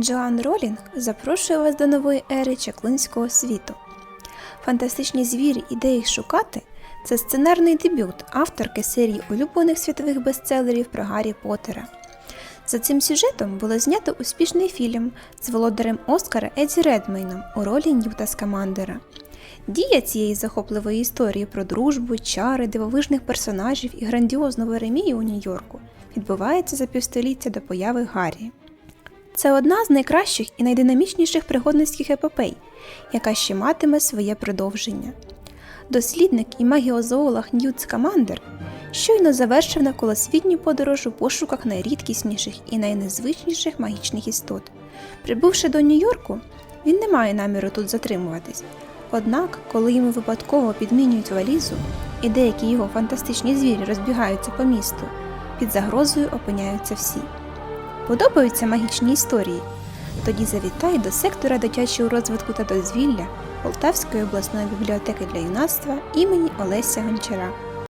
Джоан Ролінг запрошує вас до нової ери чаклунського світу. Фантастичні звірі і де їх шукати це сценарний дебют авторки серії улюблених світових бестселерів про Гаррі Поттера. За цим сюжетом було знято успішний фільм з володарем Оскара Едді Редмейном у ролі Ньюта Скамандера. Дія цієї захопливої історії про дружбу, чари, дивовижних персонажів і грандіозну Веремію у Нью-Йорку відбувається за півстоліття до появи Гаррі. Це одна з найкращих і найдинамічніших пригодницьких епопей, яка ще матиме своє продовження. Дослідник і магіозоолог Ньют Скамандер щойно завершив навколосвітню подорож у пошуках найрідкісніших і найнезвичніших магічних істот. Прибувши до Нью-Йорку, він не має наміру тут затримуватись. Однак, коли йому випадково підмінюють валізу, і деякі його фантастичні звірі розбігаються по місту, під загрозою опиняються всі. Подобаються магічні історії? Тоді завітай до сектора дитячого розвитку та дозвілля Полтавської обласної бібліотеки для юнацтва імені Олеся Гончара.